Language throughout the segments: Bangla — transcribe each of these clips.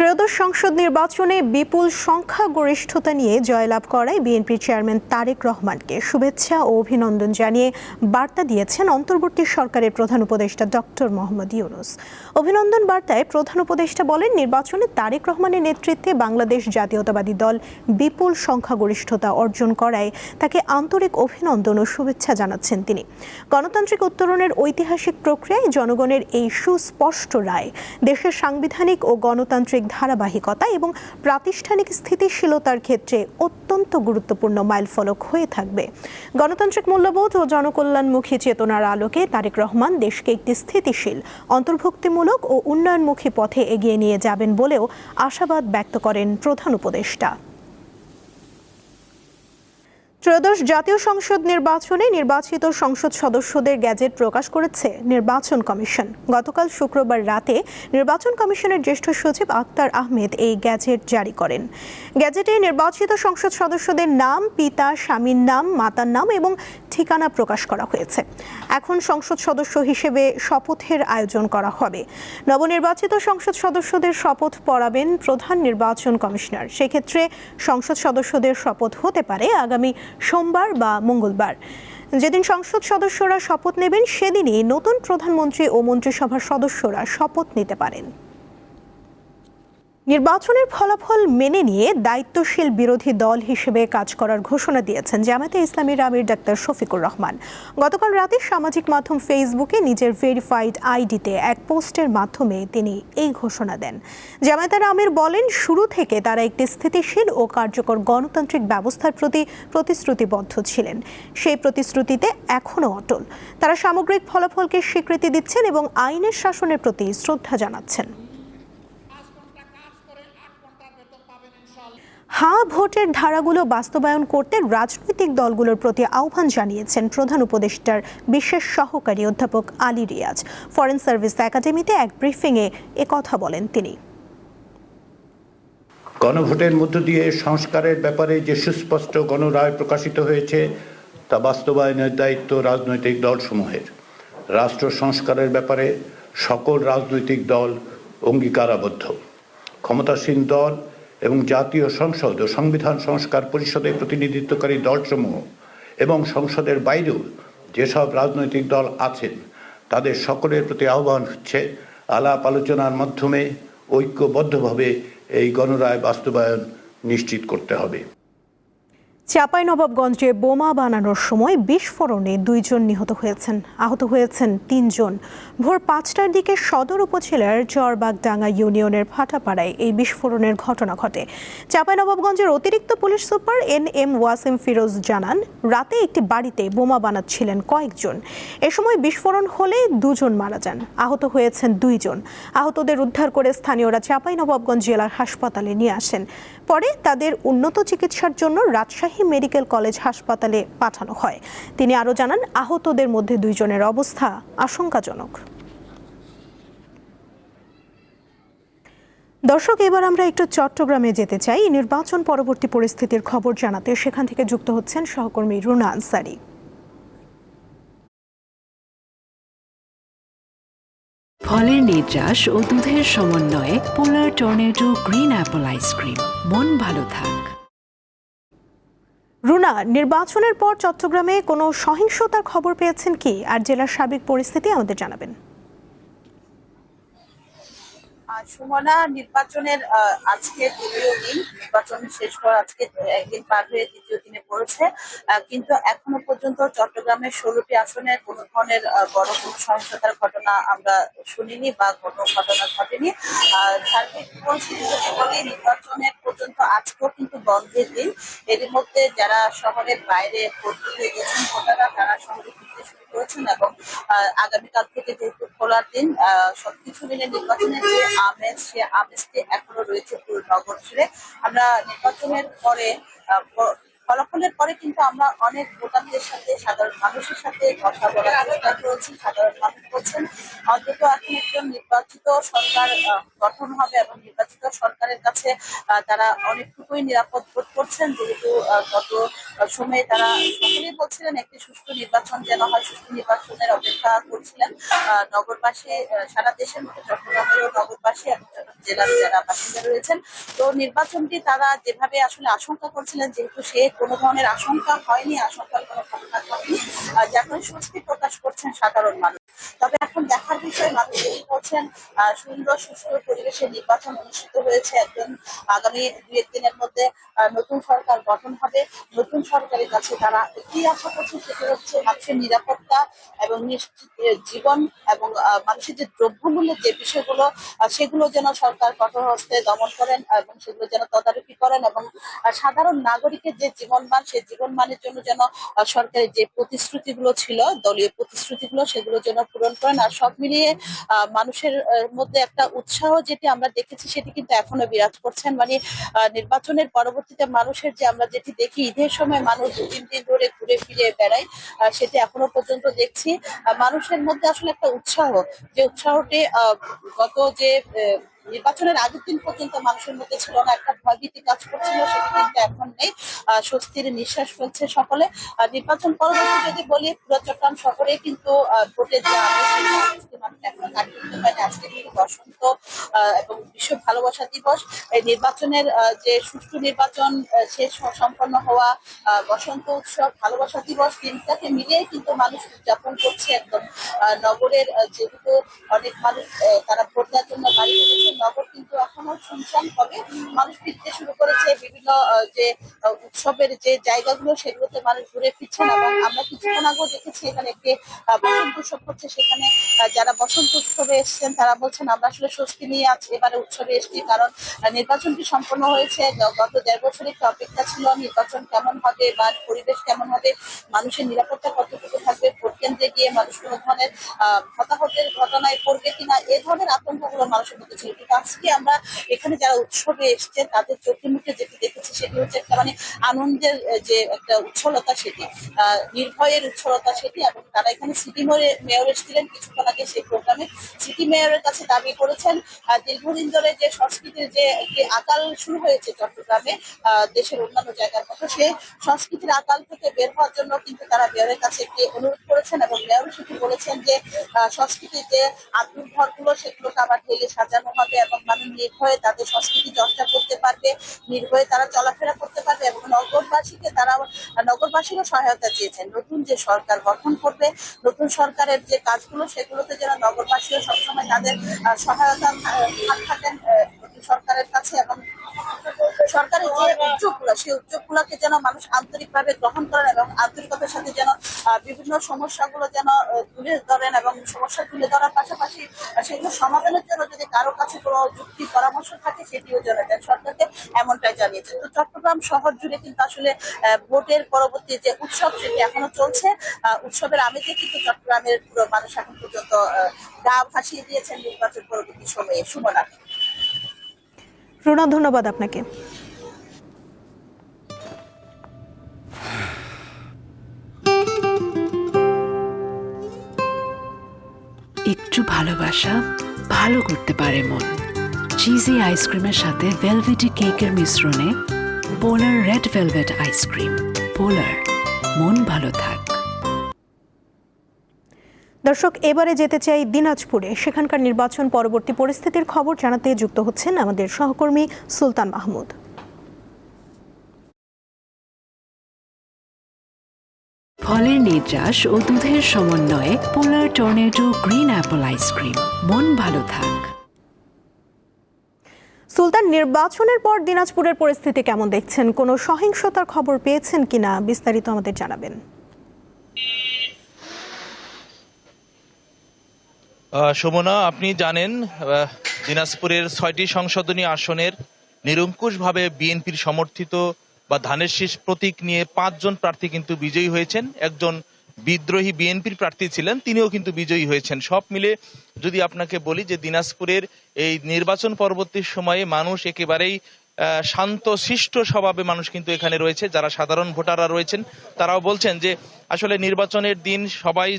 ত্রয়োদশ সংসদ নির্বাচনে বিপুল সংখ্যাগরিষ্ঠতা নিয়ে জয়লাভ করায় বিএনপি চেয়ারম্যান তারেক রহমানকে শুভেচ্ছা ও অভিনন্দন জানিয়ে বার্তা দিয়েছেন অন্তর্বর্তী সরকারের প্রধান উপদেষ্টা ডক্টর মোহাম্মদ ইউনুস। অভিনন্দন বার্তায় প্রধান উপদেষ্টা বলেন, নির্বাচনে তারেক রহমানের নেতৃত্বে বাংলাদেশ জাতীয়তাবাদী দল বিপুল সংখ্যাগরিষ্ঠতা অর্জন করায় তাকে আন্তরিক অভিনন্দন ও শুভেচ্ছা জানাচ্ছেন তিনি। গণতান্ত্রিক উত্তরণের ঐতিহাসিক প্রক্রিয়ায় জনগণের এই সুস্পষ্ট রায় দেশের সাংবিধানিক ও গণতান্ত্রিক ধারাবাহিকতা এবং প্রাতিষ্ঠানিক স্থিতিশীলতার ক্ষেত্রে অত্যন্ত গুরুত্বপূর্ণ মাইলফলক হয়ে থাকবে। গণতান্ত্রিক মূল্যবোধ ও জনকল্যাণমুখী চেতনার আলোকে তারেক রহমান দেশকে একটি স্থিতিশীল, অন্তর্ভুক্তিমূলক ও উন্নয়নমুখী পথে এগিয়ে নিয়ে যাবেন বলেও আশাবাদ ব্যক্ত করেন প্রধান উপদেষ্টা। ত্রয়োদশ জাতীয় সংসদ নির্বাচনে নির্বাচিত সংসদ সদস্যদের গ্যাজেট প্রকাশ করেছে নির্বাচন কমিশন। গতকাল শুক্রবার রাতে নির্বাচন কমিশনের জ্যেষ্ঠ সচিব আক্তার আহমেদ এই গ্যাজেট জারি করেন। গ্যাজেটে নির্বাচিত সংসদ সদস্যদের নাম, পিতা, স্বামীর নাম, মাতার নাম এবং ঠিকানা প্রকাশ করা হয়েছে। এখন সংসদ সদস্য হিসেবে শপথের আয়োজন করা হবে। নবনির্বাচিত সংসদ সদস্যদের শপথ পড়াবেন প্রধান নির্বাচন কমিশনার। সেক্ষেত্রে সংসদ সদস্যদের শপথ হতে পারে আগামী সোমবার বা মঙ্গলবার। যেদিন সংসদ সদস্যরা শপথ নেবেন, সেদিনই নতুন প্রধানমন্ত্রী ও মন্ত্রিসভার সদস্যরা শপথ নিতে পারেন। নির্বাচনের ফলাফল মেনে নিয়ে দায়িত্বশীল বিরোধী দল হিসেবে কাজ করার ঘোষণা দিয়েছেন জামায়াতে ইসলামীর আমির ডাক্তার শফিকুর রহমান। গতকাল রাতে সামাজিক মাধ্যম ফেসবুকে নিজের ভেরিফাইড আইডিতে এক পোস্টের মাধ্যমে তিনি এই ঘোষণা দেন। জামায়াতের আমির বলেন, শুরু থেকে তারা একটি স্থিতিশীল ও কার্যকর গণতান্ত্রিক ব্যবস্থার প্রতি প্রতিশ্রুতিবদ্ধ ছিলেন। সেই প্রতিশ্রুতিতে এখনও অটল। তারা সামগ্রিক ফলাফলকে স্বীকৃতি দিচ্ছেন এবং আইনের শাসনের প্রতি শ্রদ্ধা জানাচ্ছেন। হ্যাঁ ভোটের ধারাগুলো বাস্তবায়ন করতে রাজনৈতিক দলগুলোর প্রতি আহ্বান জানিয়েছেন প্রধান উপদেষ্টার বিশেষ সহকারী অধ্যাপক আলী রিয়াজ। ফরেন সার্ভিস একাডেমিতে এক ব্রিফিংয়ে কথা বলেন তিনি। গণভোটের মধ্য দিয়ে সংস্কারের ব্যাপারে যে সুস্পষ্ট গণরায় প্রকাশিত হয়েছে, তা বাস্তবায়নের দায়িত্ব রাজনৈতিক দলসমূহের। রাষ্ট্র সংস্কারের ব্যাপারে সকল রাজনৈতিক দল অঙ্গীকারাবদ্ধ। ক্ষমতাসীন দল এবং জাতীয় সংসদ ও সংবিধান সংস্কার পরিষদে প্রতিনিধিত্বকারী দলসমূহ এবং সংসদের বাইরেও যেসব রাজনৈতিক দল আছেন, তাদের সকলের প্রতি আহ্বান হচ্ছে আলাপ আলোচনার মাধ্যমে ঐক্যবদ্ধভাবে এই গণরায় বাস্তবায়ন নিশ্চিত করতে হবে। চাঁপাইনবাবগঞ্জে বোমা বানানোর সময় বিস্ফোরণে দুইজন নিহত হয়েছেন, আহত হয়েছেন তিনজন। ভোর পাঁচটার দিকে সদর উপজেলার চরবাগডাঙ্গা ইউনিয়নের ফাটাপাড়ায় এই বিস্ফোরণের ঘটনা ঘটে। চাঁপাইনবাবগঞ্জের অতিরিক্ত police super N M Wasim Firoz জানান, রাতে একটি বাড়িতে বোমা বানাচ্ছিলেন কয়েকজন। এ সময় বিস্ফোরণ হলে দুজন মারা যান, আহত হয়েছেন দুইজন। আহতদের উদ্ধার করে স্থানীয়রা চাঁপাইনবাবগঞ্জ জেলার হাসপাতালে নিয়ে আসেন। পরে তাদের উন্নত চিকিৎসার জন্য রাজশাহী মেডিকেল কলেজ হাসপাতালে পাঠানো হয়। তিনি আরও জানান, আহতদের মধ্যে দুইজনের অবস্থা আশঙ্কাজনক। দর্শক, এবার আমরা একটু চট্টগ্রামে যেতে চাই। নির্বাচন পরবর্তী পরিস্থিতির খবর জানাতে সেখান থেকে যুক্ত হচ্ছেন সহকর্মী রুনা আনসারি। ফলের নির্যাস ও দুধের সমন্বয়ে Polar tornado green apple ice cream মন ভালো থাক। রুনা, নির্বাচনের পর চট্টগ্রামে কোনো সহিংসতার খবর পেয়েছেন কি? আর জেলার সার্বিক পরিস্থিতি আমাদের জানাবেন। সুমনা, নির্বাচনের আজকে দ্বিতীয় দিন, নির্বাচন শেষ করা আজকে একদিন পার হয়ে দ্বিতীয় দিনে পড়েছে। কিন্তু এখনও পর্যন্ত চট্টগ্রামের ষোলোটি আসনে কোনো ধরনের বড় কোনো সহিংসতার ঘটনা আমরা শুনিনি বা কোনো ঘটনা ঘটেনি। সার্বিক পরিস্থিতি নির্বাচনের পর্যন্ত আজকেও কিন্তু বন্ধের দিন। এর মধ্যে যারা শহরের বাইরে ভোট দিতে গেছেন, ভোটাররা তারা শহরে ফিরতে শুরু করেছেন এবং আগামীকাল থেকে যেহেতু খোলার দিন সবকিছু মিলে নির্বাচনের যে আমেজ, সে আমেজটি এখনও রয়েছে পুরো নগর জুড়ে। আমরা নির্বাচনের পরে ফলাফলের পরে কিন্তু আমরা অনেক ভোটারদের সাথে সাধারণ মানুষের সাথে কথা বলার চেষ্টা করেছি সাধারণ মানুষ বলছেন অন্তত এখন একজন নির্বাচিত সরকার গঠন হবে এবং নির্বাচিত সরকারের কাছে তারা অনেকটুকুই নিরাপদ বোধ করছেন। যেহেতু গত সময়ে তারা সকলেই বলছিলেন একটি সুষ্ঠু নির্বাচন যেন হয় সুষ্ঠু নির্বাচনের অপেক্ষা আহ, নগরবাসী সারা দেশের মতো চট্টগ্রামেরও নগরবাসী এবং জেলার যারা বাসিন্দা রয়েছেন। তো নির্বাচনটি তারা যেভাবে আসলে আশঙ্কা করছিলেন যেহেতু সে কোনো ধরনের আশঙ্কা হয়নি আশঙ্কার কোনো ঘটেনি আহ, যার স্বস্তি প্রকাশ করছেন সাধারণ মানুষ। তবে এখন দেখার বিষয় মানুষ যেটি করছেন সুন্দর সুষ্ঠু পরিবেশে নির্বাচন অনুষ্ঠিত হয়েছে একজন আগামী দুই একদিনের মধ্যে নতুন সরকার গঠন হবে। নতুন সরকারের কাছে তারা কি আশা করছেন সেটা হচ্ছে মানুষের নিরাপত্তা এবং নিশ্চিত জীবন এবং মানুষের যে দ্রব্যমূল্যের যে বিষয়গুলো সেগুলো যেন সরকার কঠোর হস্তে দমন করেন এবং সেগুলো যেন তদারকি করেন এবং সাধারণ নাগরিকের যে জীবনমান, সেই জীবনমানের জন্য যেন সরকারের যে প্রতিশ্রুতিগুলো ছিল, দলীয় প্রতিশ্রুতিগুলো, সেগুলো যেন পূরণ করেন আর সব মিলিয়ে মানুষের মধ্যে একটা উৎসাহ যেটি আমরা দেখেছি সেটি কিন্তু এখনও বিরাজ করছেন মানে নির্বাচনের পরবর্তীতে মানুষের যে আমরা যেটি দেখি, ঈদের সময় মানুষ দু, তিন দিন ধরে ঘুরে ফিরে বেড়ায় সেটি এখনও পর্যন্ত দেখছি। মানুষের মধ্যে আসলে একটা উৎসাহ, যে উৎসাহটি গত যে নির্বাচনের আগের দিন পর্যন্ত মানুষের মধ্যে ছিল না, একটা ভয়ভীতি কাজ করছিল, সেটি কিন্তু এখন নেই। স্বস্তির নিঃশ্বাস ফেলছে সকলে। নির্বাচন পরবর্তী যদি বলি, পুরো চট্টগ্রাম শহরে কিন্তু ভোটের যে আজকে কিন্তু বসন্ত এবং বিশ্ব ভালোবাসা দিবস। এই নির্বাচনের যে সুষ্ঠু নির্বাচন শেষ সম্পন্ন হওয়া বসন্ত উৎসব, ভালোবাসা দিবস, তিনটাকে মিলিয়ে কিন্তু মানুষ উদযাপন করছে একদম। নগরের যেহেতু অনেক মানুষ তারা ভোট দেওয়ার জন্য বাড়ি নগর কিন্তু এখনও শুনশান হবে। মানুষ ফিরতে শুরু করেছে বিভিন্ন যে উৎসবের যে জায়গাগুলো, সেগুলোতে মানুষ ঘুরে ফিরছেন এবং আমরা কিছুক্ষণ আগেও দেখেছি এখানে একটি বসন্ত উৎসব হচ্ছে। সেখানে যারা বসন্ত উৎসবে এসেছেন, তারা বলছেন, আমরা আসলে স্বস্তি নিয়ে আজ এবারে উৎসবে এসেছি। কারণ নির্বাচনটি সম্পন্ন হয়েছে। গত দেড় বছরের একটা অপেক্ষা ছিল, নির্বাচন কেমন হবে, বা পরিবেশ কেমন হবে, মানুষের নিরাপত্তা কতটুকু থাকবে, ভোট কেন্দ্রে গিয়ে মানুষ কোনো ধরনের হতাহতের ঘটনায় পড়বে কিনা, এ ধরনের আতঙ্কগুলো মানুষের মধ্যে ছিল আজকে আমরা এখানে যারা উৎসবে এসছে, তাদের চোখে মুখে যেটি দেখেছি সেটি হচ্ছে একটা মানে আনন্দের যে একটা উচ্ছলতা সেটি নির্ভয়ের উচ্ছলতা সেটি এবং তারা এখানে সিটি মেয়র এসেছিলেন কিছুক্ষণ আগে সেই প্রোগ্রামে। সিটি মেয়রের কাছে দাবি করেছেন দীর্ঘদিন ধরে যে সংস্কৃতির যে একটি আকাল শুরু হয়েছে চট্টগ্রামে দেশের অন্যান্য জায়গার মতো, সে সংস্কৃতির আকাল থেকে বের হওয়ার জন্য কিন্তু তারা মেয়রের কাছে একটি অনুরোধ করেছেন এবং মেয়র সেটি বলেছেন যে সংস্কৃতির যে আত্মীয় ঘরগুলো সেগুলোকে আবার ঢেলে সাজানো হবে। এবং মানুষ নির্ভয়ে তাদের সংস্কৃতি চর্চা করতে পারবে, নির্ভয়ে তারা চলাফেরা করতে পারবে এবং নগরবাসীকে তারা, নগরবাসীরও সহায়তা চেয়েছেন। নতুন যে সরকার গঠন করবে, নতুন সরকারের যে কাজগুলো, সেগুলোতে যেন নগরবাসীও সবসময় তাদের সহায়তা থাকেন। সরকারের যে উদ্যোগগুলো, সেই উদ্যোগগুলোকে যেন মানুষ আন্তরিকভাবে গ্রহণ করেন এবং আন্তরিকতার সাথে যেন বিভিন্ন সমস্যাগুলো যেন তুলে ধরেন এবং সমস্যা তুলে ধরার পাশাপাশি সেগুলো সমাধানের জন্য যদি কারও কাছে কোনো যুক্তি, পরামর্শ থাকে, সেটিও জেনে দেন সরকারকে এমনটাই জানিয়েছে। তো চট্টগ্রাম শহর জুড়ে কিন্তু আসলে ভোটের পরবর্তী যে উৎসব, সেটি এখনও চলছে। উৎসবের আমেজে কিন্তু চট্টগ্রামের পুরো মানুষ এখন পর্যন্ত গা ভাসিয়ে দিয়েছেন নির্বাচন পরবর্তী সময়ে। সুমনা রুনা, ধন্যবাদ আপনাকে। একটু ভালোবাসা ভালো করতে পারে মন। চিজি আইসক্রিমের সাথে ভেলভেটি কেকের মিশ্রণে Polar red velvet ice cream Polar মন ভালো থাক। দর্শক, এবারে যেতে চাই দিনাজপুরে। সেখানকার নির্বাচন পরবর্তী পরিস্থিতির খবর জানাতে যুক্ত হচ্ছেন আমাদের সহকর্মী সুলতান মাহমুদ। ফলের নির্যাস ও দুধের সমন্বয়ে Polar tornado green apple ice cream মন ভালো থাক। সুলতান নির্বাচনের পর দিনাজপুরের পরিস্থিতি কেমন দেখছেন? কোনো সহিংসতার খবর পেয়েছেন কিনা? বিস্তারিত আমাদের জানাবেন। আহ, সুমনা আপনি জানেন আহ, দিনাজপুরের ছয়টি সংশোধনী আসনের নিরঙ্কুশভাবে বিএনপির সমর্থিত বা ধানের শীষ প্রতীক নিয়ে পাঁচজন প্রার্থী কিন্তু বিজয়ী হয়েছেন। একজন বিদ্রোহী বিএনপির প্রার্থী ছিলেন, তিনিও কিন্তু বিজয়ী হয়েছেন। সব মিলে যদি আপনাকে বলি যে দিনাজপুরের এই নির্বাচন পরবর্তী সময়ে মানুষ একেবারেই শান্ত, শিষ্ট স্বভাবে মানুষ কিন্তু এখানে রয়েছে। যারা সাধারণ ভোটাররা রয়েছেন, তারাও বলছেন যে আসলে নির্বাচনের দিন সবাই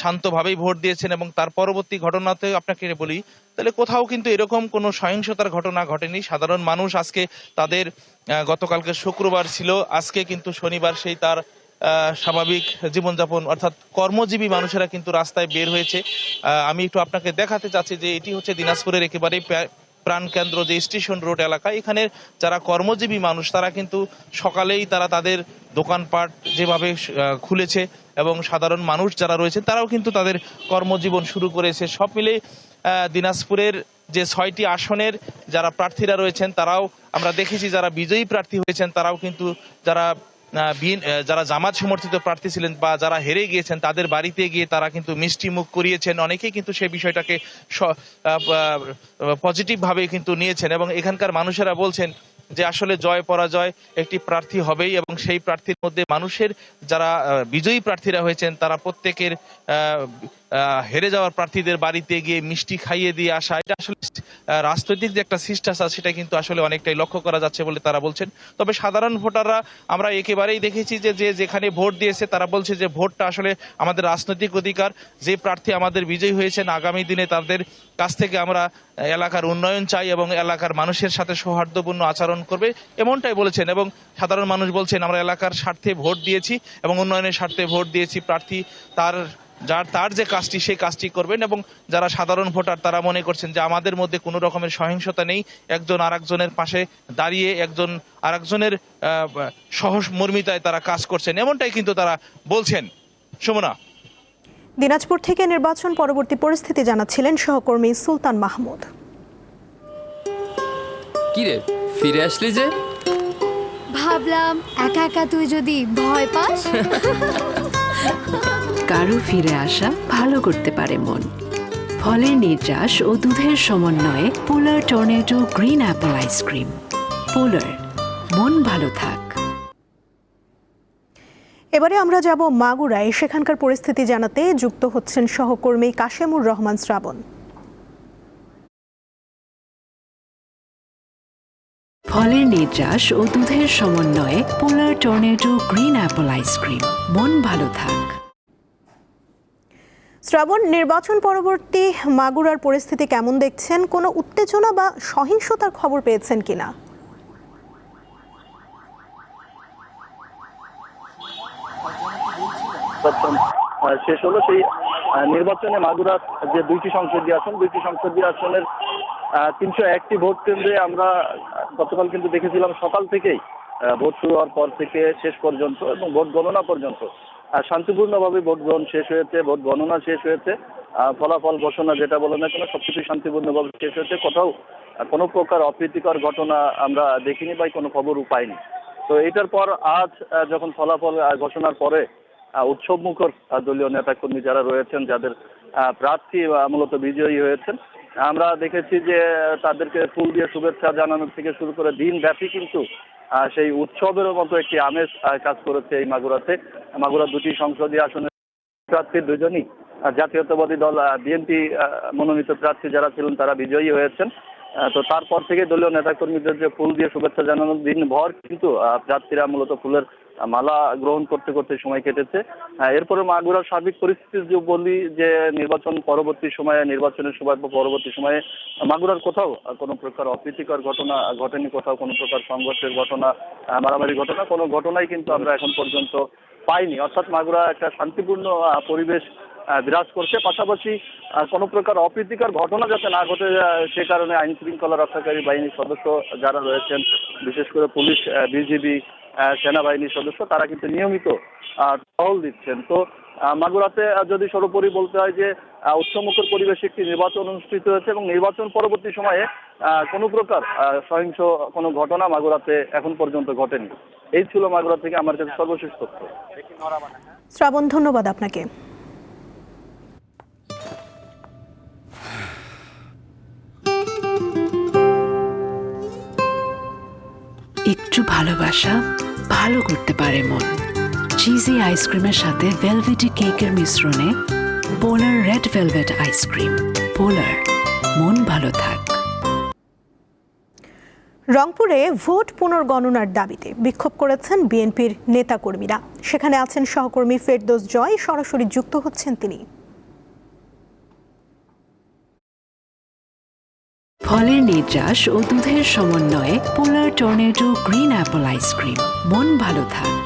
শান্তভাবেই ভোট দিয়েছেন এবং তার পরবর্তী ঘটনাতে আপনাকে বলি, তাহলে কোথাও কিন্তু এরকম কোনো সহিংসতার ঘটনা ঘটেনি। সাধারণ মানুষ আজকে তাদের গতকালকে শুক্রবার ছিল, আজকে কিন্তু শনিবার সেই তার স্বাভাবিক জীবনযাপন অর্থাৎ কর্মজীবী মানুষেরা কিন্তু রাস্তায় বের হয়েছে। আমি একটু আপনাকে দেখাতে চাচ্ছি যে এটি হচ্ছে দিনাজপুরের একেবারে প্রাণকেন্দ্র যে স্টেশন রোড এলাকা এখানে যারা কর্মজীবী মানুষ, তারা কিন্তু সকালেই তারা তাদের দোকানপাট যেভাবে খুলেছে এবং সাধারণ মানুষ যারা রয়েছে তারাও কিন্তু তাদের কর্মজীবন শুরু করেছে। সব মিলে দিনাজপুরের যে ছয়টি আসনের যারা প্রার্থীরা রয়েছেন, তারাও আমরা দেখেছি যারা বিজয়ী প্রার্থী হয়েছেন, তারাও কিন্তু যারা যারা জামাত সমর্থিত প্রার্থী ছিলেন বা যারা হেরে গিয়েছেন, তাদের বাড়িতে গিয়ে তারা কিন্তু মিষ্টি মুখ করিয়েছেন। অনেকেই কিন্তু সে বিষয়টাকে পজিটিভ ভাবে কিন্তু নিয়েছেন এবং এখানকার মানুষেরা বলছেন যে আসলে জয় পরাজয় একটি প্রার্থী হবেই এবং সেই প্রার্থীর মধ্যে মানুষের যারা বিজয়ী প্রার্থীরা হয়েছেন, তারা প্রত্যেকের হেরে যাওয়ার প্রার্থীদের বাড়িতে গিয়ে মিষ্টি খাইয়ে দিয়ে আসা, এটা আসলে রাজনৈতিক যে একটা শিষ্টাচার সেটা কিন্তু আসলে অনেকটাই লক্ষ্য করা যাচ্ছে বলে তারা বলছেন। তবে সাধারণ ভোটাররা, আমরা একেবারেই দেখেছি যে যে যেখানে ভোট দিয়েছে, তারা বলছে যে, ভোটটা আসলে আমাদের রাজনৈতিক অধিকার। যে প্রার্থী আমাদের বিজয়ী হয়েছেন, আগামী দিনে তাদের কাছ থেকে আমরা এলাকার উন্নয়ন চাই এবং এলাকার মানুষের সাথে সৌহার্দ্যপূর্ণ আচরণ করবে, এমনটাই বলেছেন। এবং সাধারণ মানুষ বলছেন, আমরা এলাকার স্বার্থে ভোট দিয়েছি এবং উন্নয়নের স্বার্থে ভোট দিয়েছি, প্রার্থী তার যার তার যে কাজটি সেই কাজটি করবেন এবং যারা সাধারণ ভোটার তারা মনে করছেন যে আমাদের মধ্যে কোনো রকমের সহিংসতা নেই। একজন আরেকজনের পাশে দাঁড়িয়ে একজন আরেকজনের সহমর্মিতায় তারা কাজ করছেন। এমনটাই কিন্তু তারা বলছেন। সুমনা। দিনাজপুর থেকে নির্বাচন পরবর্তী পরিস্থিতি জানাচ্ছিলেন সহকর্মী সুলতান মাহমুদ। কিরে ফিরে আসলি যে? ভাবলাম একা একা তুই যদি ভয় পাস? কারও ফিরে আসা ভালো করতে পারে মন। ফলের নির্যাস ও দুধের সমন্বয়ে Polar tornado green apple ice cream Polar মন ভালো থাক। এবারে আমরা যাব মাগুরায়। সেখানকার পরিস্থিতি জানাতে যুক্ত হচ্ছেন সহকর্মী কাশেমুর রহমান শ্রাবণ। ফলের নির্যাস ও দুধের সমন্বয়ে Polar tornado green apple ice cream মন ভালো থাক। শ্রাবণ নির্বাচন পরবর্তী মাগুরার পরিস্থিতি কেমন দেখছেন? কোনো উত্তেজনা বা সহিংসতার খবর পেয়েছেন কিনা? শেষ হলো সেই নির্বাচনে মাগুরার যে দুইটি সংসদীয় আসন, দুইটি সংসদীয় আসনের তিনশো একটি ভোট কেন্দ্রে আমরা গতকাল কিন্তু দেখেছিলাম সকাল থেকেই ভোট শুরু হওয়ার পর থেকে শেষ পর্যন্ত এবং ভোট গণনা পর্যন্ত। শান্তিপূর্ণভাবে ভোট গ্রহণ শেষ হয়েছে, ভোট গণনা শেষ হয়েছে ফলাফল ঘোষণা যেটা বলে না কেন, সবকিছু শান্তিপূর্ণভাবে শেষ হয়েছে। কোথাও কোনো প্রকার অপ্রীতিকর ঘটনা আমরা দেখিনি বা কোনো খবর পাইনি। তো এটার পর আজ যখন ফলাফল ঘোষণার পরে উৎসব মুখর দলীয় নেতাকর্মী যারা রয়েছেন, যাদের প্রার্থী মূলত বিজয়ী হয়েছেন, আমরা দেখেছি যে, তাদেরকে ফুল দিয়ে শুভেচ্ছা জানানোর থেকে শুরু করে দিন ব্যাপী কিন্তু সেই উৎসবের মতো একটি আমেজ কাজ করেছে এই মাগুরাতে। মাগুরা দুটি সংসদীয় আসনে প্রার্থী দুজনই জাতীয়তাবাদী দল বিএনপি মনোনীত প্রার্থী যারা ছিলেন তারা বিজয়ী হয়েছেন। তো তারপর থেকে দলীয় নেতাকর্মীদের যে ফুল দিয়ে শুভেচ্ছা জানানোর দিন ভর কিন্তু প্রার্থীরা মূলত ফুলের মালা গ্রহণ করতে করতে সময় কেটেছে। এরপরে মাগুরার সার্বিক পরিস্থিতি যে বলি যে নির্বাচন পরবর্তী সময়ে, নির্বাচনের সময় বা পরবর্তী সময়ে, মাগুরার কোথাও কোনো প্রকার অপ্রীতিকর ঘটনা ঘটেনি, কোথাও কোনো প্রকার সংঘর্ষের ঘটনা মারামারি ঘটনা, কোনো ঘটনাই কিন্তু আমরা এখন পর্যন্ত পাইনি। অর্থাৎ মাগুরা একটা শান্তিপূর্ণ পরিবেশ বিরাজ করছে। পাশাপাশি কোনো প্রকার অপ্রীতিকর ঘটনা যাতে না ঘটে সে কারণে আইন শৃঙ্খলা রক্ষাকারী বাহিনীর সদস্য যারা রয়েছেন, বিশেষ করে পুলিশ বিজিবি সেনাবাহিনীর সদস্য, তারা কিন্তু নিয়মিত টহল দিচ্ছেন। তো মাগুরাতে যদি সর্বোপরি বলতে হয় যে উৎসমুখর পরিবেশে একটি নির্বাচন অনুষ্ঠিত হয়েছে এবং নির্বাচন পরবর্তী সময়ে কোনো প্রকার সহিংস কোনো ঘটনা মাগুরাতে এখন পর্যন্ত ঘটেনি। এই ছিল মাগুরা থেকে আমার কাছে সর্বশেষ তথ্য। শ্রাবণ, ধন্যবাদ আপনাকে। একটু ভালোবাসা ভালো করতে পারে মন। চিজি আইসক্রিমের সাথে ভেলভেটি কেকের মিশ্রণে Polar red velvet ice cream Polar মন ভালো থাক। রংপুরে ভোট পুনর্গণনার দাবিতে বিক্ষোভ করেছেন বিএনপির নেতাকর্মীরা। সেখানে আছেন সহকর্মী ফেরদোস জয়, সরাসরি যুক্ত হচ্ছেন তিনি। ফলের নির্যাস ও দুধের সমন্বয়ে Polar tornado green apple ice cream মন ভালো থাক।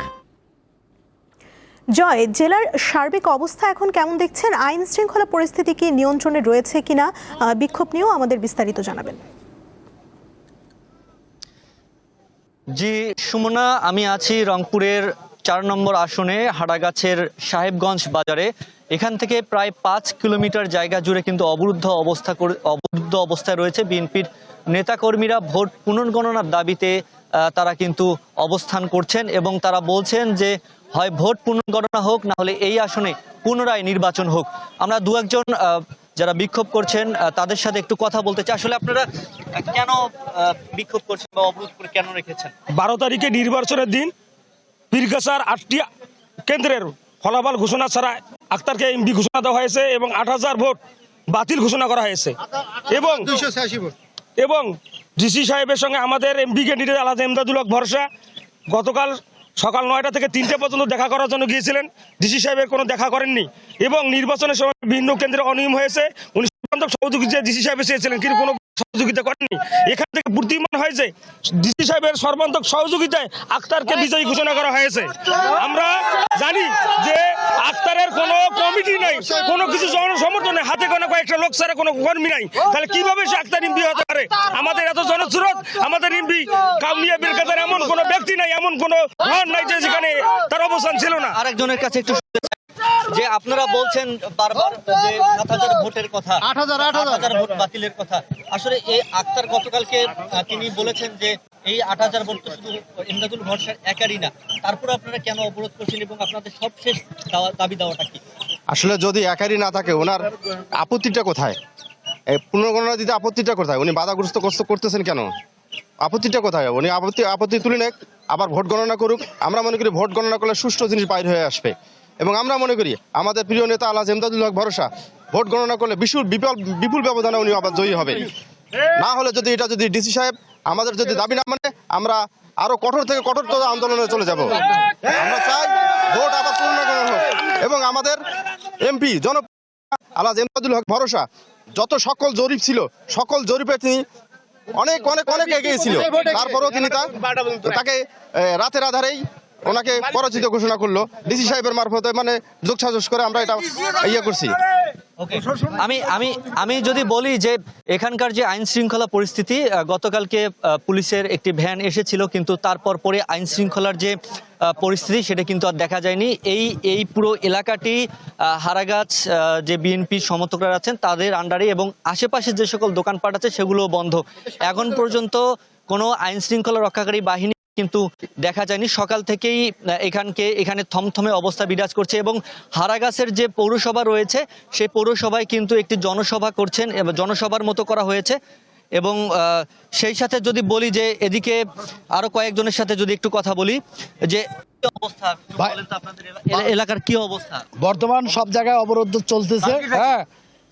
জয় জেলার সার্বিক অবস্থা এখন কেমন দেখছেন? আইন শৃঙ্খলা পরিস্থিতি কি নিয়ন্ত্রণে রয়েছে কিনা? বিক্ষোভ নিয়েও আমাদের বিস্তারিত জানাবেন। জি সুমনা আমি আছি রংপুরের চার নম্বর আসনে হাড়াগাছের সাহেবগঞ্জ বাজারে। এখান থেকে প্রায় পাঁচ কিলোমিটার জায়গা জুড়ে কিন্তু অবরুদ্ধ অবস্থা অবরুদ্ধ অবস্থায় রয়েছে বিএনপির নেতাকর্মীরা ভোট পুনর্গণনার দাবিতে তারা কিন্তু অবস্থান করছেন এবং তারা বলছেন যে, হয় ভোট পুনর্গণনা হোক, না হলে এই আসনে পুনরায় নির্বাচন হোক। আমরা দু একজন যারা বিক্ষোভ করছেন তাদের সাথে একটু কথা বলতে চাই। আসলে আপনারা কেন বিক্ষোভ করছেন বা অবরোধ করে কেন রেখেছেন? বারো তারিখে নির্বাচনের দিন পীরগাছার আটটি কেন্দ্রের ফলাফল ঘোষণা ছাড়া আক্তারকে এমপি ঘোষণা দেওয়া হয়েছে এবং আট হাজার ভোট বাতিল ঘোষণা করা হয়েছে। এবং এবং ডিসি সাহেবের সঙ্গে আমাদের এমপি ক্যান্ডিডেট আলাদা এমদাদুল হক ভরসা। গতকাল সকাল নয়টা থেকে তিনটে পর্যন্ত দেখা করার জন্য গিয়েছিলেন। ডিসি সাহেবের কোনো দেখা করেননি। এবং নির্বাচনের সময় বিভিন্ন কেন্দ্রে অনিয়ম হয়েছে। উনি সহযোগিতা ডিসি সাহেব চেয়েছিলেন কিন্তু কোনো সহযোগিতা করেননি। এখান থেকে বুদ্ধিমান হয়েছে ডিসি সাহেবের সর্বান্তক সহযোগিতায় আক্তারকে বিজয়ী ঘোষণা করা হয়েছে। আমরা জানি যে আক্তারের কোনো কমিটি নাই কোনো কিছু জনসমর্থন নেই হাতে কোনো কয়েকটা লোক ছাড়া কোনো কর্মী নাই। তাহলে কীভাবে সে আক্তার এমপি হতে পারে? আমাদের এত জনস্রোত আমাদের এমপি কাউনিয়া এমন কোনো ব্যক্তি নাই এমন কোনো ঘর নাই যে যেখানে তার অবস্থান ছিল না। আরেকজনের কাছে একটু যে আপনারা বলছেন বারবার যে সাত হাজার ভোটের কথা আট হাজার আট হাজার। ভোট বাতিলের কথা। আসলে এই আক্তার গতকালকে তিনি বলেছেন যে এই আট হাজার ভোট তো শুধু ইমদাদুল ভরসার একারই না। তারপরে আপনারা কেন অবরোধ করছেন এবং আপনাদের সবশেষ দাওয়া- দাবি দেওয়াটা কি? আসলে যদি একারই না থাকে ওনার আপত্তিটা কোথায়? এই পুনর্গণনা দিতে আপত্তিটা কোথায়? উনি বাধাগ্রস্ত কষ্ট করতেছেন কেন? আপত্তিটা কোথায়? উনি আপত্তি আপত্তি তুলে নেক আবার ভোট গণনা করুক। আমরা মনে করি ভোট গণনা করলে সুষ্ঠু জিনিস বাইর হয়ে আসবে। এবং আমরা মনে করি আমাদের প্রিয় নেতা আল্লাহ জেমদাদুল হক ভরসা, ভোট গণনা করলে বিপুল বিপুল বিপুল ব্যবধানে উনি আবার জয়ী হবে না হলে যদি এটা যদি ডিসি সাহেব আমাদের যদি দাবি না মানে আমরা আরও কঠোর থেকে কঠোরতর আন্দোলনে চলে যাব। আমরা চাই ভোট আবার পুনর্গণনা হোক। এবং আমাদের এমপি জন আল্লাহ এমদাদুল হক ভরসা, যত সকল জরিপ ছিল, সকল জরিপে তিনি অনেক অনেক অনেক এগিয়ে ছিল। তারপরেও তিনি তাকে রাতের আধারেই ওনাকে পরাজিত ঘোষণা করল। ডিসি সাহেবের মারফতে মানে যোগসাজস করে আমরা এটা ইয়ে করছি। আমি আমি আমি যদি বলি যে এখানকার যে আইন শৃঙ্খলা পরিস্থিতি গতকালকে পুলিশের একটি ভ্যান এসেছিল, কিন্তু তারপর পরে আইন শৃঙ্খলার যে পরিস্থিতি, সেটা কিন্তু আর দেখা যায়নি। এই এই পুরো এলাকাটি হারাগাছ যে বিএনপি সমর্থকরা আছেন, তাদের আন্ডারে এবং আশেপাশে যে সকল দোকানপাট আছে সেগুলো বন্ধ। এখন পর্যন্ত কোনো আইন শৃঙ্খলা রক্ষাকারী বাহিনী কিন্তু দেখা যায়নি। সকাল থেকেই এখানকে এখানে থমথমে অবস্থা বিরাজ করছে এবং হারাগাছের যে পৌরসভা রয়েছে সেই পৌরসভায় কিন্তু একটি জনসভা করছেন এবং জনসভার মতো করা হয়েছে। এবং সেই সাথে যদি বলি যে এদিকে আরও কয়েকজনের সাথে যদি একটু কথা বলি যে অবস্থা? এলাকার কি অবস্থা? বর্তমান সব জায়গায় অবরোধ চলতেছে হ্যাঁ?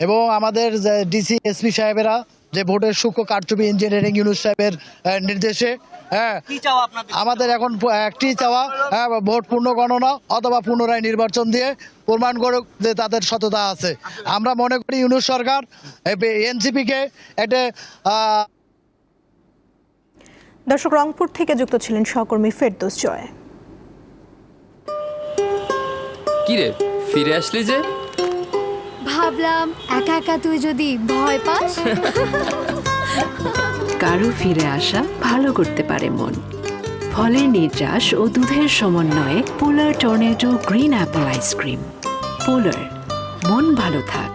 এবং আমাদের ডিসি এসপি সাহেবেরা যে ভোটের সূক্ষ্ম কারচুপি ইঞ্জিনিয়ারিং ইউনুস সাহেবের নির্দেশে হ্যাঁ। আমাদের এখন একটি চাওয়া? হ্যাঁ ভোট পূর্ণ গণনা অথবা পুনরায় নির্বাচন দিয়ে প্রমাণ করুক যে তাদের সততা আছে। আমরা মনে করি ইউনুস সরকার এনসিপিকে একটা দর্শক রংপুর থেকে যুক্ত ছিলেন সহকর্মী ফেরদৌস জয়। কি রে ফিরে আসলি যে? ভাবলাম একা একা তুই যদি ভয় পাস? কারও ফিরে আসা ভালো করতে পারে মন। ফলের নির্যাস ও দুধের সমন্বয়ে Polar tornado green apple ice cream Polar, মন ভালো থাক।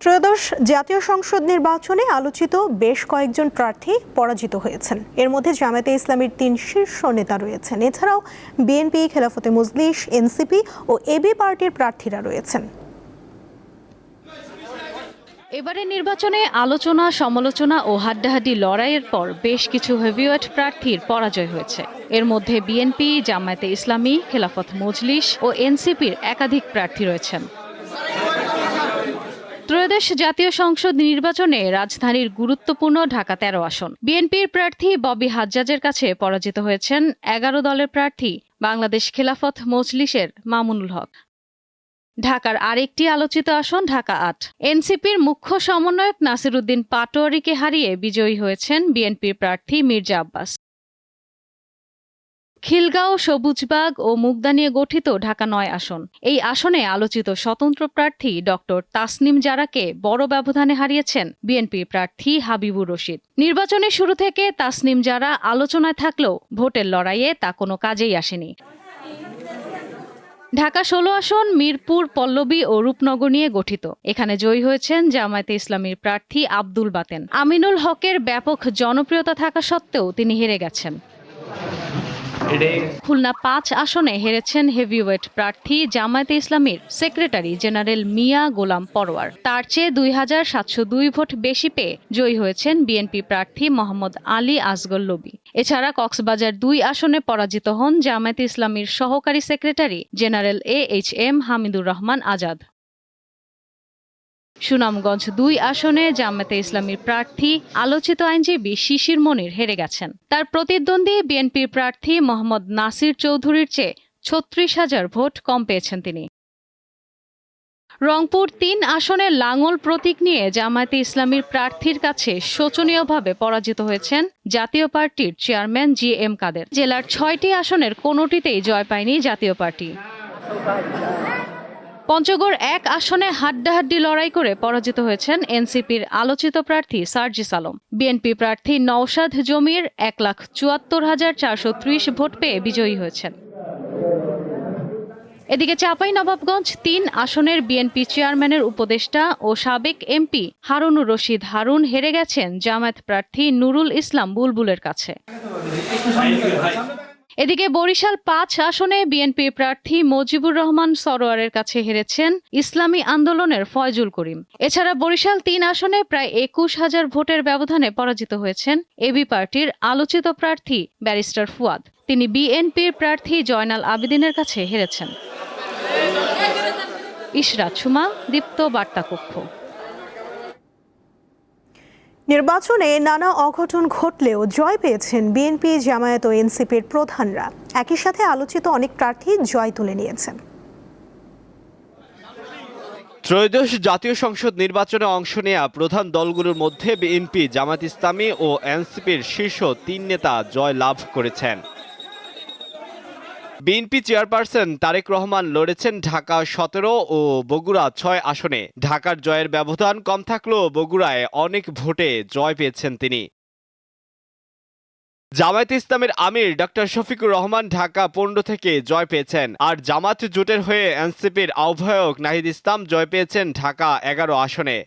ত্রয়োদশ জাতীয় সংসদ নির্বাচনে আলোচিত বেশ কয়েকজন প্রার্থী পরাজিত হয়েছেন। এর মধ্যে জামায়াতে ইসলামীর তিন শীর্ষ নেতা রয়েছেন। এছাড়াও বিএনপি, খেলাফতে মজলিস, এনসিপি ও এবি পার্টির প্রার্থীরা রয়েছেন। এবারের নির্বাচনে আলোচনা, সমালোচনা ও হাড্ডাহাড্ডি লড়াইয়ের পর বেশ কিছু হেভিওয়েট প্রার্থীর পরাজয় হয়েছে। এর মধ্যে বিএনপি, জামায়াতে ইসলামী, খেলাফত মজলিস ও এনসিপির একাধিক প্রার্থী রয়েছেন। ত্রয়োদশ জাতীয় সংসদ নির্বাচনে রাজধানীর গুরুত্বপূর্ণ ঢাকা তেরো আসন। বিএনপির প্রার্থী ববি হাজ্জাজের কাছে পরাজিত হয়েছেন এগারো দলের প্রার্থী বাংলাদেশ খেলাফত মজলিসের মামুনুল হক। ঢাকার আরেকটি আলোচিত আসন ঢাকা আট। এনসিপির মুখ্য সমন্বয়ক নাসিরুদ্দিন পাটোয়ারিকে হারিয়ে বিজয়ী হয়েছেন বিএনপির প্রার্থী মির্জা আব্বাস। খিলগাঁও, সবুজবাগ ও মুগদা নিয়ে গঠিত ঢাকা নয় আসন। এই আসনে আলোচিত স্বতন্ত্র প্রার্থী ডক্টর তাসনিম জারাকে বড় ব্যবধানে হারিয়েছেন বিএনপির প্রার্থী হাবিবুর রশিদ। নির্বাচনের শুরু থেকে তাসনিম জারা আলোচনায় থাকলেও ভোটের লড়াইয়ে তা কোনো কাজেই আসেনি। ঢাকা ষোলো আসন, মিরপুর, পল্লবী ও রূপনগর নিয়ে গঠিত। এখানে জয়ী হয়েছেন জামায়াতে ইসলামীর প্রার্থী আব্দুল বাতেন। আমিনুল হকের ব্যাপক জনপ্রিয়তা থাকা সত্ত্বেও তিনি হেরে গেছেন। খুলনা পাঁচ আসনে হেরেছেন হেভিওয়েট প্রার্থী জামায়াতে ইসলামীর সেক্রেটারি জেনারেল মিয়া গোলাম পরোয়ার। তার চেয়ে দুই হাজার সাতশো দুই ভোট বেশি পেয়ে জয়ী হয়েছেন বিএনপি প্রার্থী মোহাম্মদ আলী আসগর লবি। এছাড়া কক্সবাজার দুই আসনে পরাজিত হন জামায়াতে ইসলামীর সহকারী secretary general A H M Hamidur Rahman Azad. Sunamganj দুই আসনে জামায়াতে ইসলামীর প্রার্থী, আলোচিত আইনজীবী শিশির মনির হেরে গেছেন। তার প্রতিদ্বন্দ্বী বিএনপির প্রার্থী মোহাম্মদ নাসির চৌধুরীর চেয়ে ছত্রিশ হাজার ভোট কম পেয়েছেন তিনি। রংপুর তিন আসনে লাঙল প্রতীক নিয়ে জামায়াতে ইসলামীর প্রার্থীর কাছে শোচনীয়ভাবে পরাজিত হয়েছেন জাতীয় পার্টির চেয়ারম্যান জি এম কাদের। জেলার ছয়টি আসনের কোনোটিতেই জয় পায়নি জাতীয় পার্টি। পঞ্চগড় এক আসনে হাড্ডাহাড্ডি লড়াই করে পরাজিত হয়েছেন এনসিপির আলোচিত প্রার্থী সার্জিস আলম। বিএনপি প্রার্থী নওশাদ জমির এক লাখ চুয়াত্তর হাজার চারশো ত্রিশ ভোট পেয়ে বিজয়ী হয়েছেন। এদিকে চাপাই নবাবগঞ্জ তিন আসনের বিএনপি চেয়ারম্যানের উপদেষ্টা ও সাবেক এমপি হারুনুর রশিদ হারুন হেরে গেছেন জামায়াত প্রার্থী নুরুল ইসলাম বুলবুলের কাছে। এদিকে বরিশাল পাঁচ আসনে বিএনপি প্রার্থী মজিবুর রহমান সরোয়ারের কাছে হেরেছেন ইসলামী আন্দোলনের ফয়জুল করিম। এছাড়া বরিশাল তিন আসনে প্রায় একুশ হাজার ভোটের ব্যবধানে পরাজিত হয়েছেন এবি পার্টির আলোচিত প্রার্থী ব্যারিস্টার ফুয়াদ। তিনি বিএনপির প্রার্থী জয়নাল আবেদিনের কাছে হেরেছেন। ইশরাত সুমা, দীপ্ত বার্তা কক্ষ নির্বাচনে নানা অঘটন ঘটলেও জয় পেয়েছেন বিএনপি, জামায়াত ও এনসিপির প্রধানরা। একই সাথে আলোচিত অনেক প্রার্থী জয় তুলে নিয়েছেন। ত্রয়োদশ জাতীয় সংসদ নির্বাচনে অংশ নেয়া প্রধান দলগুলোর মধ্যে বিএনপি জামাত ইসলামী ও এনসিপির শীর্ষ তিন নেতা জয় লাভ করেছেন। বিএনপি চেয়ারপারসন তারেক রহমান লড়েছেন ঢাকা সতেরো ও বগুড়া ছয় আসনে। ঢাকার জয়ের ব্যবধান কম থাকলেও বগুড়ায় অনেক ভোটে জয় পেয়েছেন তিনি। জামায়াত ইসলামের আমির ডক্টর শফিকুর রহমান ঢাকা পনেরো থেকে জয় পেয়েছেন। আর জামাত জোটের হয়ে এনসিপির আহ্বায়ক নাহিদ ইসলাম জয় পেয়েছেন ঢাকা এগারো আসনে।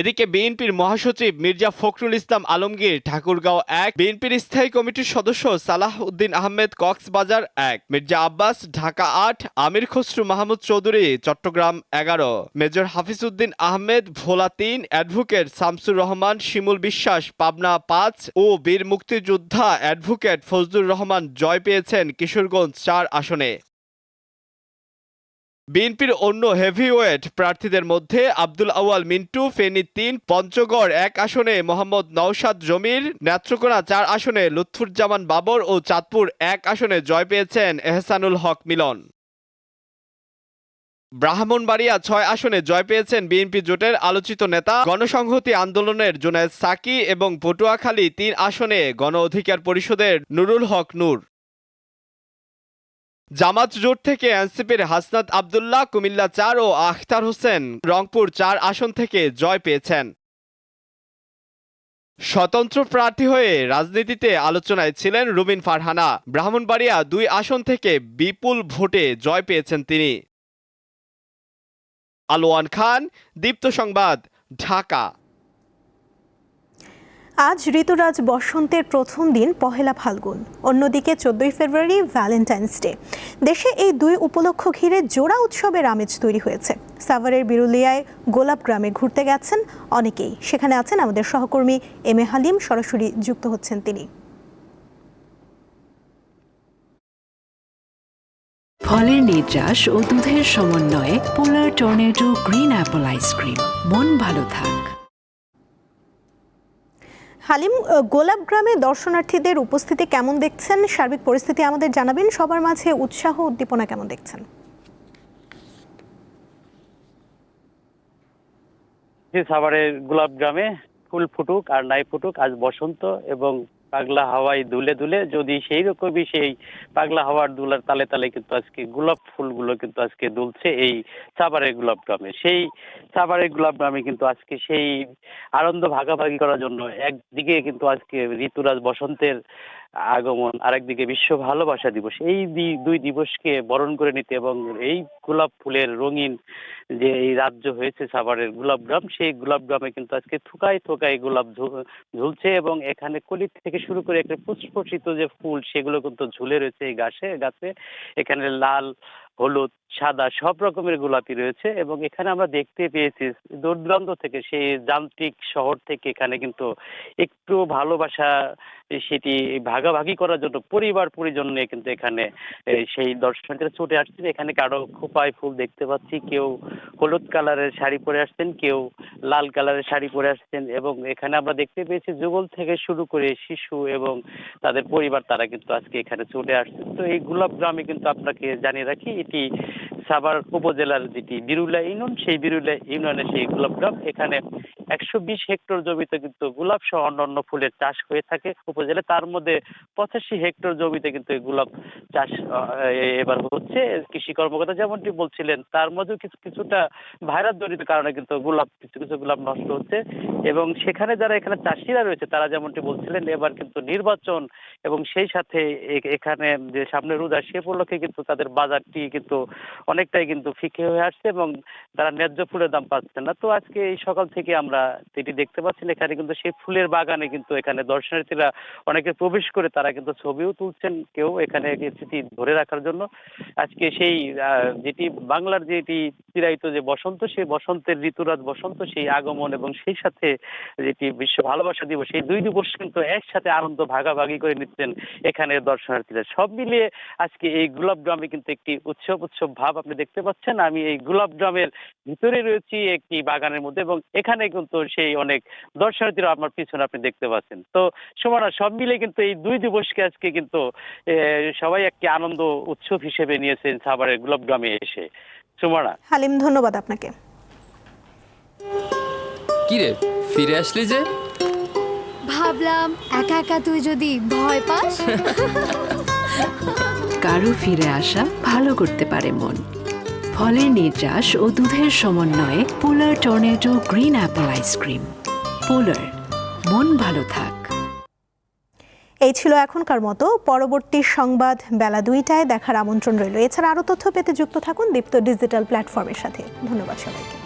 এদিকে বিএনপির মহাসচিব মির্জা ফখরুল ইসলাম আলমগীর ঠাকুরগাঁও এক, বিএনপির স্থায়ী কমিটির সদস্য সালাহ উদ্দিন আহমেদ কক্সবাজার এক, মির্জা আব্বাস ঢাকা আট, আমির খসরু মাহমুদ চৌধুরী চট্টগ্রাম এগারো, মেজর হাফিজউদ্দিন আহমেদ ভোলা তিন, অ্যাডভোকেট শামসুর রহমান শিমুল বিশ্বাস পাবনা পাঁচ ও বীর মুক্তিযোদ্ধা অ্যাডভোকেট ফজলুর রহমান জয় পেয়েছেন কিশোরগঞ্জ চার আসনে। বিএনপির অন্য হেভিওয়েট প্রার্থীদের মধ্যে আব্দুল আওয়াল মিন্টু, ফেনী তিন, পঞ্চগড় এক আসনে, মোহাম্মদ নওশাদ জমির নেত্রকোনা চার আসনে, লুৎফুজ্জামান বাবর ও চাঁদপুর এক আসনে জয় পেয়েছেন এহসানুল হক মিলন। ব্রাহ্মণবাড়িয়া ছয় আসনে জয় পেয়েছেন বিএনপি জোটের আলোচিত নেতা, গণসংহতি আন্দোলনের জোনায়েদ সাকি এবং পটুয়াখালী তিন আসনে গণ অধিকার পরিষদের নুরুল হক নূর। জামাত জোট থেকে এনসিপির হাসনাত আবদুল্লাহ, কুমিল্লা চার ও আখতার হোসেন রংপুর চার আসন থেকে জয় পেয়েছেন। স্বতন্ত্র প্রার্থী হয়ে রাজনীতিতে আলোচনায় ছিলেন রুবিন ফারহানা। ব্রাহ্মণবাড়িয়া দুই আসন থেকে বিপুল ভোটে জয় পেয়েছেন তিনি। আলোয়ান খান, দীপ্ত সংবাদ, ঢাকা। আজ ঋতুরাজ বসন্তের প্রথম দিন, পহেলা ফাল্গুন। অন্যদিকে চোদ্দই ফেব্রুয়ারি ভ্যালেন্টাইন্স ডে দেশে এই দুই উপলক্ষ ঘিরে জোড়া উৎসবের আমেজ তৈরি হয়েছে। সাভারের বিরুলিয়ায় গোলাপ গ্রামে ঘুরতে গেছেন অনেকেই। সেখানে আছেন আমাদের সহকর্মী এম এ হালিম, সরাসরি যুক্ত হচ্ছেন তিনি। ফলের নির্যাস ও দুধের সমন্বয়ে Polar tornado green apple ice cream. মন ভালো থাক। হালিম গোলাপ গ্রামে দর্শনার্থীদের উপস্থিতি কেমন দেখছেন? সার্বিক পরিস্থিতি আমাদের জানাবেন। সবার মাঝে উৎসাহ উদ্দীপনা কেমন দেখছেন? সাভারের গোলাপ গ্রামে ফুল ফুটুক আর নাই ফুটুক, আজ বসন্ত এবং পাগলা হাওয়ায় দুলে দুলে, যদি সেই রকমই সেই পাগলা হাওয়ার দুলার তালে তালে কিন্তু আজকে গোলাপ ফুলগুলো কিন্তু আজকে দুলছে এই সাভারের গোলাপ গ্রামে। সেই সাভারের গোলাপ গ্রামে কিন্তু আজকে সেই আনন্দ ভাগাভাগি করার জন্য একদিকে কিন্তু আজকে ঋতুরাজ বসন্তের আগমন আরেকদিকে বিশ্ব ভালোবাসা দিবস। এই দুই দিবসকে বরণ করে নিতে এবং এই গোলাপ ফুলের রঙিন যে এই রাজ্য হয়েছে সাভারের গোলাপ গ্রাম, সেই গোলাপ গ্রামে কিন্তু আজকে থোকায় থোকায় গোলাপ ঝুলছে এবং এখানে কলি থেকে শুরু করে একটা পুষ্পসিত যে ফুল, সেগুলো কিন্তু ঝুলে রয়েছে এই গাছে গাছে। এখানে লাল হলুদ, সাদা, সব রকমের গোলাপি রয়েছে এবং এখানে আমরা দেখতে পেয়েছি দূর দূরান্ত থেকে, সেই যান্ত্রিক শহর থেকে এখানে কিন্তু একটু ভালোবাসা, সেটি ভাগাভাগি করার জন্য, পরিবার পরিজন নিয়ে কিন্তু এখানে সেই দর্শনার্থীরা ছুটে আসছেন। এখানে কারও খোপায় ফুল দেখতে পাচ্ছি, কেউ হলুদ কালারের শাড়ি পরে আসছেন, কেউ লাল কালারের শাড়ি পরে আসছেন এবং এখানে আমরা দেখতে পেয়েছি যুগল থেকে শুরু করে শিশু এবং তাদের পরিবার, তারা কিন্তু আজকে এখানে ছুটে আসছেন। তো এই গোলাপ গ্রামে কিন্তু আপনাকে জানিয়ে রাখি এটি সাভার উপজেলার যেটি বিরুলা ইউনিয়ন, সেই বিরুলা ইউনিয়নের সেই গোলাপ গ্রাম। এখানে একশো বিশ হেক্টর জমিতে কিন্তু গোলাপ সহ অন্যান্য ফুলের চাষ হয়ে থাকে উপজেলায়। তার মধ্যে পঁচাশি হেক্টর জমিতে কিন্তু গোলাপ চাষ এবার হচ্ছে কৃষি কর্মকর্তা যেমনটি বলছিলেন, তার মধ্যেও কিছু, কিছুটা ভাইরাস জনিত কারণে কিন্তু গোলাপ, কিছু কিছু গোলাপ নষ্ট হচ্ছে। এবং সেখানে যারা এখানে চাষিরা রয়েছে, তারা যেমনটি বলছিলেন, এবার কিন্তু নির্বাচন এবং সেই সাথে এখানে যে সামনে রোজা, সে উপলক্ষে কিন্তু তাদের বাজারটি কিন্তু অনেকটাই কিন্তু ফিকে হয়ে আসছে এবং তারা ন্যায্য ফুলের দাম পাচ্ছে না। তো আজকে এই সকাল থেকে আমরা যেটি দেখতে পাচ্ছেন, এখানে কিন্তু সেই ফুলের বাগানে কিন্তু এখানে দর্শনার্থীরা অনেকে প্রবেশ করে তারা কিন্তু ছবিও তুলছেন কেউ এখানে স্মৃতি ধরে রাখার জন্য। আজকে সেই যেটি বাংলার যেটি চিরায়িত যে বসন্ত, সেই বসন্তের ঋতুরাজ বসন্ত, সেই আগমন এবং সেই সাথে যেটি বিশ্ব ভালোবাসা দিবস সেই দুই দিবস কিন্তু একসাথে আনন্দ ভাগাভাগি করে নিচ্ছেন এখানে দর্শনার্থীরা। সব মিলিয়ে আজকে এই গোলাপ গ্রামে কিন্তু একটি উৎসব উৎসব ভাব আপনি দেখতে পাচ্ছেন আমি এই গোলাপ গ্রামের ভিতরে রয়েছি একটি বাগানের মধ্যে এবং এখানে কিন্তু সেই অনেক দর্শনার্থীরা আমার পিছনে আপনি দেখতে পাচ্ছেন। তো সমানা সব মিলে কিন্তু এই দুই দিবসকে আজকে কিন্তু সবাই একটি আনন্দ উৎসব হিসেবে নিয়েছেন সাভারের গোলাপ গ্রামে এসে। সুমানা। হালিম ধন্যবাদ আপনাকে। কি রে ফিরে আসলি যে? ভাবলাম একা একা তুই যদি ভয় পাস। কারও ফিরে আসা ভালো করতে পারে মন। ফলের নির্যাস ও দুধের সমন্বয়ে Polar tornado green apple ice cream Polar, মন ভালো থাক। এই ছিল এখনকার মতো। পরবর্তী সংবাদ বেলা দুইটায় দেখার আমন্ত্রণ রইল। এছাড়া আরও তথ্য পেতে যুক্ত থাকুন দীপ্ত ডিজিটাল প্ল্যাটফর্মের সাথে। ধন্যবাদ সবাইকে।